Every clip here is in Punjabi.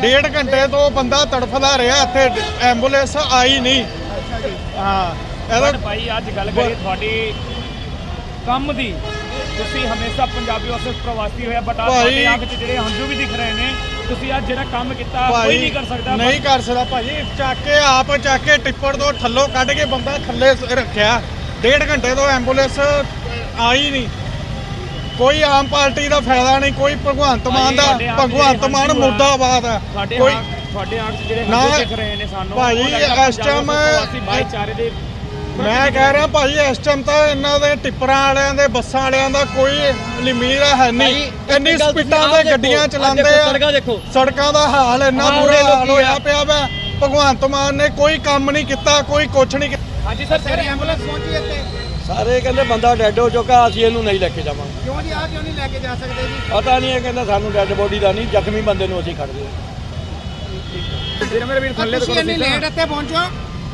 ਡੇਢ ਘੰਟੇ ਤੋਂ ਬੰਦਾ ਤੜਫਦਾ ਰਿਹਾ ਇੱਥੇ ਐਂਬੂਲੈਂਸ ਆਈ ਨਹੀਂ। ਹਾਂ ਇਹਦਾ ਭਾਈ ਅੱਜ ਗੱਲ ਕਰੀਏ ਤੁਹਾਡੀ ਕੰਮ ਦੀ ਤੁਸੀਂ ਹਮੇਸ਼ਾ ਪੰਜਾਬੀ ਵਾਸਤੇ ਪ੍ਰਵਾਸੀ ਹੋਇਆ ਬਟ ਆ ਤੁਹਾਡੇ ਅੱਖ 'ਚ ਜਿਹੜੇ ਹੰਝੂ ਵੀ ਦਿਖ ਰਹੇ ਨੇ ਤੁਸੀਂ ਅੱਜ ਜਿਹੜਾ ਕੰਮ ਕੀਤਾ ਕੋਈ ਨਹੀਂ ਕਰ ਸਕਦਾ ਨਹੀਂ ਕਰ ਸਕਦਾ। ਭਾਜੀ ਚੱਕ ਕੇ ਆਪ ਚੱਕ ਕੇ ਟਿੱਪਰ ਤੋਂ ਥੱਲੋਂ ਕੱਢ ਕੇ ਬੰਦਾ ਥੱਲੇ ਰੱਖਿਆ। ਡੇਢ ਘੰਟੇ ਤੋਂ ਐਂਬੂਲੈਂਸ ਆਈ ਨਹੀਂ। ਕੋਈ ਆਮ ਪਾਰਟੀ ਦਾ ਫਾਇਦਾ ਨਹੀਂ ਕੋਈ ਭਗਵੰਤ ਮਾਨ ਦਾ ਭਗਵੰਤ ਮਾਨ ਮੁਰਦਾਬਾਦ ਆ। ਤੁਹਾਡੇ ਕੋਈ ਤੁਹਾਡੇ 'ਚ ਜਿਹੜੇ ਨਾ- ਹੰਝੂ ਦਿਖ ਰਹੇ ਨੇ ਸਾਨੂੰ ਭਾਈ, ਇਸ ਪ੍ਰਵਾਸੀ ਭਾਈਚਾਰੇ ਦੇ ਮੈਂ ਕਹਿ ਰਿਹਾ ਭਾਜੀ ਇਸ ਟਾਈਮ ਤਾਂ ਇਹਨਾਂ ਦੇ ਟਿੱਪਰਾਂ ਵਾਲਿਆਂ ਦੇ ਬੱਸਾਂ ਵਾਲਿਆਂ ਦਾ ਕੋਈ ਲਿਮੀਰ ਹੈ ਨਹੀਂ। ਇੰਨੀ ਸਪੀਡਾਂ ਤੇ ਗੱਡੀਆਂ ਚਲਾਉਂਦੇ ਆ। ਸੜਕਾਂ ਦਾ ਹਾਲ ਇੰਨਾ ਬੁਰਾ ਹਾਲ ਲੋਕੀ ਹੋਇਆ ਆ। ਪਿਆ ਵਾ। ਭਗਵੰਤ ਮਾਨ ਨੇ ਕੋਈ ਕੰਮ ਨਹੀਂ ਕੀਤਾ ਕੋਈ ਕੁਛ ਨਹੀਂ ਕੀਤਾ। ਹਾਂਜੀ ਸਰ ਸਰ ਐਂਬੂਲੈਂਸ ਪਹੁੰਚੀ ਇੱਥੇ? ਸਾਰੇ ਕਹਿੰਦੇ ਬੰਦਾ ਡੈੱਡ ਹੋ ਚੁੱਕਾ ਅਸੀਂ ਇਹਨੂੰ ਨਹੀਂ ਲੈ ਕੇ ਜਾਵਾਂਗੇ। ਕਿਉਂ ਜੀ ਆ ਕਿਉਂ ਨਹੀਂ ਲੈ ਕੇ ਜਾ ਸਕਦੇ ਜੀ? ਪਤਾ ਨਹੀਂ ਇਹ ਕਹਿੰਦਾ ਸਾਨੂੰ ਡੈੱਡ ਬੋਡੀ ਦਾ ਨਹੀਂ ਜ਼ਖਮੀ ਬੰਦੇ ਨੂੰ ਅਸੀਂ ਖੜਦੇ ਜਿਹੜੇ ਮੇਰੇ ਵੀਰ ਥੱਲੇ ਤੁਸੀਂ ਇੰਨੀ ਲੇਟ ਇੱਥੇ ਪਹੁੰਚੋ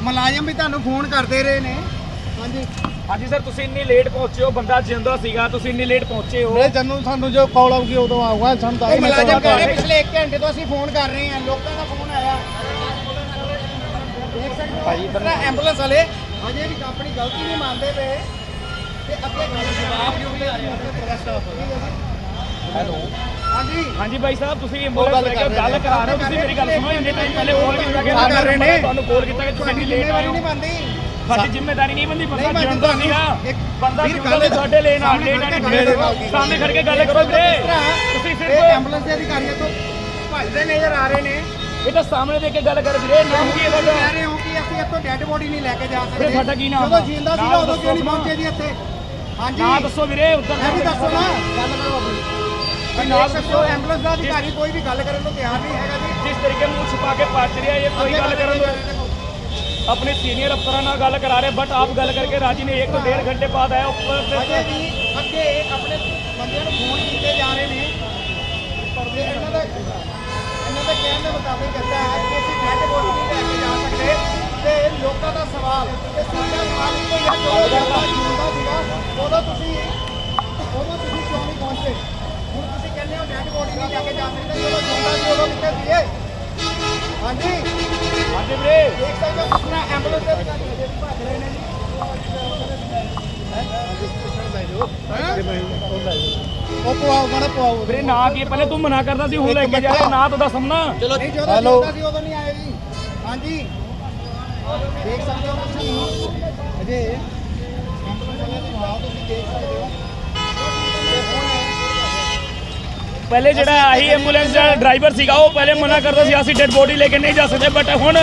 ਮੁਲਾਜ਼ਮ ਵੀ ਤੁਹਾਨੂੰ ਫੋਨ ਕਰਦੇ ਰਹੇ ਨੇ। ਹਾਂਜੀ। ਹਾਂਜੀ ਸਰ ਤੁਸੀਂ ਇੰਨੀ ਲੇਟ ਪਹੁੰਚੇ ਹੋ ਬੰਦਾ ਜਿੰਦਾ ਸੀਗਾ ਤੁਸੀਂ ਇੰਨੀ ਲੇਟ ਪਹੁੰਚੇ ਹੋ। ਜਨੂੰ ਸਾਨੂੰ ਜੋ ਕਾਲ ਆਉਗੀ ਉਦੋਂ ਆਊਗਾ ਸਾਨੂੰ ਇਹ ਮੁਲਾਜ਼ਮ ਕਹਿ ਰਹੇ ਪਿਛਲੇ 1 ਘੰਟੇ ਤੋਂ ਅਸੀਂ ਫੋਨ ਕਰ ਰਹੇ ਹਾਂ ਲੋਕਾਂ ਦਾ ਫੋਨ ਆਇਆ। ਦੇਖ ਸਕਦੇ ਹੋ ਭਾਈ ਐਂਬੂਲੈਂਸ ਵਾਲੇ ਅਜੇ ਵੀ ਆਪਣੀ ਗਲਤੀ ਨਹੀਂ ਮੰਨਦੇ ਪਏ। ਹੈਲੋ। ਹਾਂਜੀ। ਹਾਂਜੀ ਭਾਈ ਸਾਹਿਬ ਤੁਸੀਂ ਐਂਬੂਲੈਂਸ ਲੈ ਕੇ ਗੱਲ ਕਰਾ ਰਹੇ ਹੋ। ਤੁਸੀਂ ਮੇਰੀ ਗੱਲ ਸੁਣੋ ਇੰਨੇ ਟਾਈਮ ਪਹਿਲੇ ਕਾਲ ਕੀਤਾ ਗੱਲ ਕਰ ਰਹੇ ਨੇ। ਤੁਹਾਨੂੰ ਕਾਲ ਕੀਤਾ ਕਿ ਤੁਸੀਂ ਲੇਟ ਆਏ ਹੋ। ਨਹੀਂ ਸਾਡੀ ਜ਼ਿੰਮੇਵਾਰੀ ਨਹੀਂ ਬੰਦੀ ਬੰਦਾ ਨਹੀਂ। ਸੀਗਾ। ਇੱਕ ਬੰਦਾ ਗੱਲ ਵੀ ਤੁਹਾਡੇ ਲੈਣ ਆ ਲੇਟ ਕਰੋ। ਸਾਹਮਣੇ ਖੜ ਕੇ ਗੱਲ ਕਰੋ ਵੀਰੇ। ਤੁਸੀਂ ਸਿਰਫ ਐਂਬੂਲੈਂਸ ਦੇ ਅਧਿਕਾਰੀਆਂ ਤੋਂ ਭੱਜਦੇ ਨਜ਼ਰ ਆ ਰਹੇ ਨੇ। ਇਹ ਤਾਂ ਸਾਹਮਣੇ ਦੇ ਕੇ ਗੱਲ ਕਰ ਵੀਰੇ ਨਾਮ ਕੀ ਹੈ ਤੁਸੀਂ ਤੁਹਾਡਾ ਕਹਿ ਰਹੇ ਹੋ ਕਿ ਅਸੀਂ ਇੱਥੋਂ ਡੈੱਡ ਬੋਡੀ ਨਹੀਂ ਲੈ ਕੇ ਜਾ ਸਕਦੇ ਵੀਰੇ ਤੁਹਾਡਾ ਕੀ ਨਾਮ ਜਦੋਂ ਆ? ਜਿੰਦਾ ਸੀਗਾ ਨਾਮ ਉਦੋਂ ਕਿਉਂ ਨਹੀਂ ਦੱਸੋ ਪਹੁੰਚੇ ਜੀ ਇੱਥੇ ਹਾਂਜੀ ਨਾ ਦੱਸੋ ਵੀਰੇ ਉੱਧਰ ਇਹ ਵੀ ਦੱਸੋ ਨਾ ਗੱਲ ਕਰੋ ਆਪਣੀ ਵੀ ਨਾ ਨਾਲ ਦੱਸੋ ਐਂਬੂਲੈਂਸ ਦਾ ਅਧਿਕਾਰੀ ਕੋਈ ਵੀ ਗੱਲ ਕਰਨ ਨੂੰ ਤਿਆਰ ਨਹੀਂ ਹੈਗਾ ਜੀ ਜਿਸ ਤਰੀਕੇ ਮੂੰਹ ਛੁਪਾ ਕੇ ਪੱਜ ਰਿਹਾ ਇਹ ਕੋਈ ਗੱਲ ਕਰਨ ਨੂੰ अपने सीनियर अफसरान ਨਾਲ ਗੱਲ ਕਰਾ ਰਹੇ ਬਟ ਆਪ ਗੱਲ ਕਰਕੇ ਰਾਜੀ ਨੇ 1 ਤੋਂ 1.5 ਘੰਟੇ ਬਾਅਦ ਆਇਆ ਉੱਪਰ ਅਜੇ ਵੀ ਅੱਗੇ ਆਪਣੇ ਬੰਦਿਆਂ ਨੂੰ ਫੋਨ ਕੀਤੇ ਜਾ ਰਹੇ ਨੇ ਪਰ ਜੇ ਇਹਨਾਂ ਦਾ ਕਹਿਣ ਦੇ ਮੁਤਾਬਿਕ ਕਹਿੰਦਾ ਹੈ ਕਿ ਅਸੀਂ ਡੈਡ ਬੋਡੀ ਨਹੀਂ ਲੈ ਕੇ ਜਾ ਸਕਦੇ ਤੇ ਲੋਕਾਂ ਦਾ ਸਵਾਲ ਤੇ ਸਾਡਾ ਸਵਾਲ ਹੀ ਹੈ ਜਦੋਂ ਬੰਦਾ ਜਿੰਦਾ ਸੀਗਾ ਉਦੋਂ ਤੁਸੀਂ ਉਦੋਂ ਤੁਸੀਂ ਕਿਉਂ ਨਹੀਂ ਪਹੁੰਚੇ? ਹੁਣ ਤੁਸੀਂ ਕਹਿੰਦੇ ਹੋ ਡੈਡ ਬੋਡੀ ਨਹੀਂ ਲੈ ਕੇ ਜਾ ਸਕਦੇ ਜਦੋਂ ਜਿੰਦਾ ਸੀ ਉਦੋਂ ਕਿੱਥੇ ਸੀਗੇ? ਹਾਂਜੀ? ਹਾਂਜੀ ਵੀਰੇ। ਦੇਖ ਸਕਦੇ ਹੋ ਤਰ੍ਹਾਂ ਐਂਬੂਲੈਂਸ ਦੇ ਅਧਿਕਾਰੀ ਅਜੇ ਵੀ ਭੱਜ ਰਹੇ ਨੇ ਜੀ। ਉਹ ਪਵਾਓ ਮਾੜਾ ਪਵਾਓ। ਵੀਰੇ ਨਾ ਕੀ ਪਹਿਲੇ ਤੂੰ ਮਨਾ ਕਰਦਾ ਸੀ ਹੁਣ ਲੈ ਕੇ ਜਾ ਨਾ ਤੁਹਾਡਾ ਸਾਹਮਣਾ। ਚਲੋ ਨਹੀਂ ਜਦੋਂ ਜਿੰਦਾ ਸੀ ਉਦੋਂ ਨਹੀਂ ਆਏ ਜੀ। ਹਾਂਜੀ। ਦੇਖ ਸਕਦੇ ਹੋ ਤੁਸੀਂ ਅਜੇ ਤੁਸੀਂ ਦੇਖ ਸਕਦੇ ਹੋ। ਤੇ ਹੁਣ ਪਹਿਲੇ ਜਿਹੜਾ ਆਹੀ ਐਂਬੂਲੈਂਸ ਦਾ ਡਰਾਈਵਰ ਸੀਗਾ ਉਹ ਪਹਿਲੇ ਮਨਾ ਕਰਦਾ ਸੀ ਅਸੀਂ ਡੈਡ ਬੋਡੀ ਲੈ ਕੇ ਨਹੀਂ ਜਾ ਸਕਦੇ ਬਟ ਹੁਣ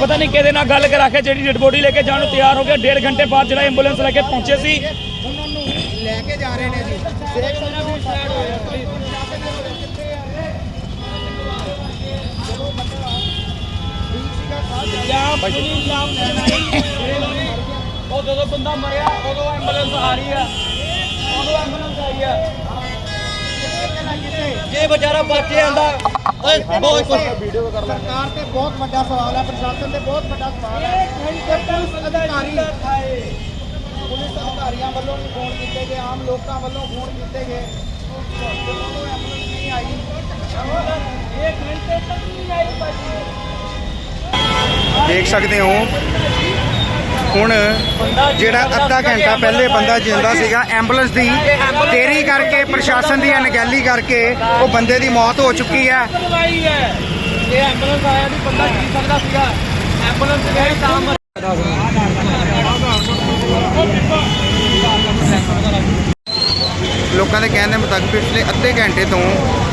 ਪਤਾ ਨਹੀਂ ਕਿਹਦੇ ਨਾਲ ਗੱਲ ਕਰਾ ਕੇ ਜਿਹੜੀ ਡੈਡ ਬੋਡੀ ਲੈ ਕੇ ਜਾਣ ਨੂੰ ਤਿਆਰ ਹੋ ਗਿਆ ਡੇਢ ਘੰਟੇ ਬਾਅਦ ਜਿਹੜਾ ਐਂਬੂਲੈਂਸ ਲੈ ਕੇ ਪਹੁੰਚੇ ਸੀ। ਨੂੰ ਲੈ ਕੇ ਜਾ ਰਹੇ ਨੇ ਜੀ। ਦੇਖ ਸਕਦੇ ਹੋ ਸਾਈਡ ਹੋਇਆ ਠੀਕ ਸੀਗਾ ਸਾਹ ਉਹ ਜਦੋਂ ਬੰਦਾ ਮਰਿਆ ਉਦੋਂ ਐਂਬੂਲੈਂਸ ਆ ਰਹੀ ਆ। ਉਦੋਂ ਐਂਬੂਲੈਂਸ ਆਈ ਆ। ਜੇ ਵਿਚਾਰਾ ਬਚ ਜਾਂਦਾ ਓਏ ਬਹੁਤ ਕੁਛ। ਸਰਕਾਰ ਤੇ ਬਹੁਤ ਵੱਡਾ ਸਵਾਲ ਹੈ ਪ੍ਰਸ਼ਾਸਨ ਤੇ ਬਹੁਤ ਵੱਡਾ ਸਵਾਲ ਹੈ। ਤੇ ਪੁਲਿਸ ਅਧਿਕਾਰੀ ਪੁਲਿਸ ਅਧਿਕਾਰੀਆਂ ਵੱਲੋਂ ਵੀ ਫੋਨ ਕੀਤੇ ਗਏ ਆਮ ਲੋਕਾਂ ਵੱਲੋਂ ਫੋਨ ਕੀਤੇ ਗਏ। ਜਦੋਂ ਐਂਬੂਲੈਂਸ ਨਹੀਂ ਆਈ ਇੱਕ ਘੰਟੇ ਤੱਕ ਨਹੀਂ ਆਈ ਭਾਜੀ ਦੇਖ ਸਕਦੇ ਹੋ। ਹੁਣ ਜਿਹੜਾ ਅੱਧਾ ਘੰਟਾ ਪਹਿਲੇ ਬੰਦਾ ਜਿੰਦਾ ਸੀਗਾ ਐਂਬੂਲੈਂਸ ਦੀ ਦੇਰੀ ਕਰਕੇ ਪ੍ਰਸ਼ਾਸਨ ਦੀ ਅਣਗਹਿਲੀ ਕਰਕੇ ਉਹ ਬੰਦੇ ਦੀ ਮੌਤ ਹੋ ਚੁੱਕੀ ਹੈ। ਇਹ ਐਂਬੂਲੈਂਸ ਆਇਆ ਨਹੀਂ ਬੰਦਾ ਜੀ ਸਕਦਾ ਸੀਗਾ? ਐਂਬੂਲੈਂਸ ਗਈ ਤਾਂ ਲੋਕਾਂ ਦੇ ਕਹਿਣ ਦੇ ਮੁਤਾਬਕ ਪਿਛਲੇ ਅੱਧੇ ਘੰਟੇ ਤੋਂ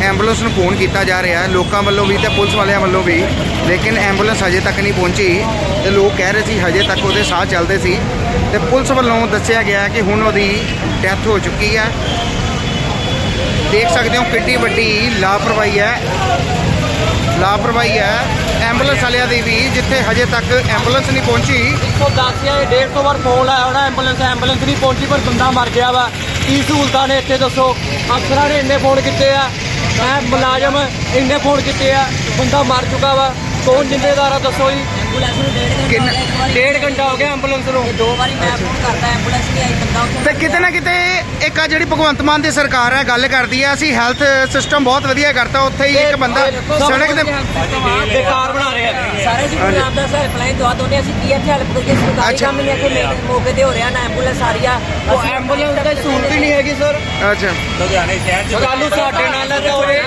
ਐਂਬੂਲੈਂਸ ਨੂੰ ਫੋਨ ਕੀਤਾ ਜਾ ਰਿਹਾ ਹੈ। ਲੋਕਾਂ ਵੱਲੋਂ ਵੀ ਤੇ ਪੁਲਿਸ ਵਾਲਿਆਂ ਵੱਲੋਂ ਵੀ। ਲੇਕਿਨ ਐਂਬੂਲੈਂਸ ਹਜੇ ਤੱਕ ਨਹੀਂ ਪਹੁੰਚੀ। ਤੇ ਲੋਕ ਕਹਿ ਰਹੇ ਸੀ ਹਜੇ ਤੱਕ ਉਹਦੇ ਸਾਹ ਚੱਲਦੇ ਸੀ। ਤੇ ਪੁਲਿਸ ਵੱਲੋਂ ਦੱਸਿਆ ਗਿਆ ਕਿ ਹੁਣ ਉਹਦੀ ਡੈਥ ਹੋ ਚੁੱਕੀ ਹੈ। ਦੇਖ ਸਕਦੇ ਹੋ ਕਿੰਨੀ ਵੱਡੀ ਲਾਪਰਵਾਹੀ ਹੈ। ਲਾਪਰਵਾਹੀ ਹੈ। ਐਂਬੂਲੈਂਸ ਵਾਲਿਆਂ ਦੀ ਵੀ ਜਿੱਥੇ ਹਜੇ ਤੱਕ ਐਂਬੂਲੈਂਸ ਨਹੀਂ ਪਹੁੰਚੀ। 110 ਜਾਂ 150 ਵਾਰ ਫੋਨ ਆਇਆ ਹੋਣਾ, ਐਂਬੂਲੈਂਸ ਐਂਬੂਲੈਂਸ ਨਹੀਂ ਪਹੁੰਚੀ, ਪਰ ਬੰਦਾ ਮਰ ਗਿਆ ਵਾ। ਕੀ ਸਹੂਲਤਾਂ ਨੇ ਇੱਥੇ, ਦੱਸੋ? ਅਫਸਰਾਂ ਨੇ ਇੰਨੇ ਫੋਨ ਕੀਤੇ ਆ। ਮੈਂ ਮੁਲਾਜ਼ਮ, ਇੰਨੇ ਫੋਨ ਕੀਤੇ ਆ। ਬੰਦਾ ਮਰ ਚੁੱਕਾ ਵਾ। ਕੌਣ ਜ਼ਿੰਮੇਦਾਰ ਆ, ਦੱਸੋ ਜੀ? ਐਂਬੂਲੈਂਸ ਨੂੰ ਡੇਢ ਘੰਟਾ ਕਿੰਨਾ- ਹੋ ਗਿਆ, ਇੱਕ ਵਾਰੀ ਡੇਢ ਘੰਟਾ ਹੋ ਗਿਆ ਐਂਬੂਲੈਂਸ ਨੂੰ? ਦੋ ਵਾਰੀ ਮੈਂ ਫੋਨ ਕਰਦਾ ਐਂਬੂਲੈਂਸ ਨਹੀਂ ਆਈ ਬੰਦਾ ਉੱਥੇ ਤੇ ਕਿਤੇ ਨਾ ਕਿਤੇ ਇੱਕ ਆ ਜਿਹੜੀ ਭਗਵੰਤ ਮਾਨ ਦੀ ਸਰਕਾਰ ਹੈ ਗੱਲ ਕਰਦੀ ਹੈ ਅਸੀਂ ਹੈਲਥ ਸਿਸਟਮ ਬਹੁਤ ਵਧੀਆ ਕਰਤਾ ਉੱਥੇ ਹੀ ਇੱਕ ਬੰਦਾ ਸੜਕ ਤੇ ਬੇਕਾਰ ਬਣਾ ਰਹੇ ਆ। ਸਾਰੇ ਜੀ ਗੁਰੂ ਰਾਮਦਾਸ ਹੈਲਪਲਾਈਨ ਦਵਾ ਦੋਨੇ ਅਸੀਂ ਕੀ ਇੱਥੇ ਹੈਲਪ ਕਰੀਏ? ਸਰਕਾਰੀ ਅੱਛਾ। ਕੰਮ ਹੀ ਹੈ ਕਿ ਮੇਰੇ ਮੌਕੇ ਤੇ ਹੋ ਰਿਹਾ ਨਾ ਐਂਬੂਲੈਂਸ ਆ ਰਹੀ ਆ। ਉਹ ਐਂਬੂਲੈਂਸ ਦੀ ਸਹੂਲਤ ਹੀ ਨਹੀਂ ਹੈਗੀ ਸਰ। ਅੱਛਾ। ਕੱਲੂ ਸਾਡੇ ਨਾਲ ਨਾ ਤਾਂ ਹੋਵੇ।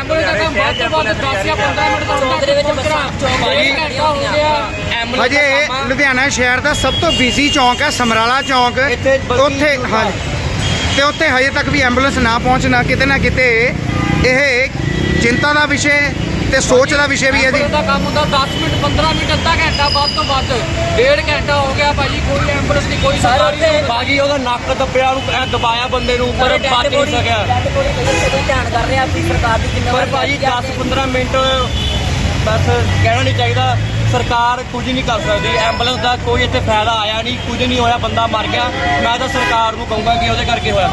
ਚੌਂਕ ਦੇ ਵਿੱਚ ਬੱਸਾਂ ਚੌਂਕ ਦੇ ਵਿੱਚ ਖੜੀਆਂ ਹੁੰਦੀਆਂ। ਐਂਬੂਲੈਂਸ ਹਜੇ ਦਾ ਕੰਮ ਆ। ਲੁਧਿਆਣਾ ਸ਼ਹਿਰ ਦਾ ਸਭ ਤੋਂ ਬਿਜ਼ੀ ਚੌਂਕ ਹੈ ਸਮਰਾਲਾ ਚੌਂਕ। ਇੱਥੇ ਉੱਥੇ ਹਾਂਜੀ। ਤੇ ਉੱਥੇ ਹਜੇ ਤੱਕ ਵੀ ਐਂਬੂਲੈਂਸ ਨਾ ਪਹੁੰਚਣਾ ਕਿਤੇ ਨਾ ਕਿਤੇ ਇਹ ਚਿੰਤਾ ਦਾ ਵਿਸ਼ੇ ਤੇ ਸੋਚ ਦਾ ਵਿਸ਼ੇ ਵੀ ਹੈ ਜੀ। ਦਾ ਕੰਮ ਹੁੰਦਾ 10 ਮਿੰਟ 15 ਮਿੰਟ ਅੱਧਾ ਘੰਟਾ ਵੱਧ ਤੋਂ ਵੱਧ। ਡੇਢ ਘੰਟਾ ਹੋ ਗਿਆ ਭਾਜੀ ਕੋਈ ਐਂਬੂਲੈਂਸ ਨਹੀਂ ਕੋਈ ਸਰ ਸਰਕਾਰੀ ਉੱਥੇ ਬਾਜੀ ਉਹਦਾ ਨੱਕ ਦੱਬਿਆ ਨੂੰ ਐ ਦਬਾਇਆ ਬੰਦੇ ਨੂੰ ਪਰ ਬਚ ਨਹੀਂ ਸਕਿਆ। ਧਿਆਨ ਕਰ ਰਿਹਾ ਅਸੀਂ ਸਰਕਾਰ ਦੀ ਪਰ ਜ਼ਿੰਮੇਵਾਰੀ ਭਾਜੀ ਲੈਂਦੇ ਆ। 10 15 ਮਿੰਟ ਬਸ ਕਹਿਣਾ ਨਹੀਂ ਚਾਹੀਦਾ। ਸਰਕਾਰ ਕੁਝ ਨਹੀਂ ਕਰ ਸਕਦੀ। ਐਂਬੂਲੈਂਸ ਦਾ ਕੋਈ ਇੱਥੇ ਫਾਇਦਾ ਆਇਆ ਨਹੀਂ, ਕੁਝ ਨਹੀਂ ਹੋਇਆ, ਬੰਦਾ ਮਰ ਗਿਆ। ਮੈਂ ਤਾਂ ਸਰਕਾਰ ਨੂੰ ਕਹੂੰਗਾ ਕਿ ਉਹਦੇ ਕਰਕੇ ਹੋਇਆ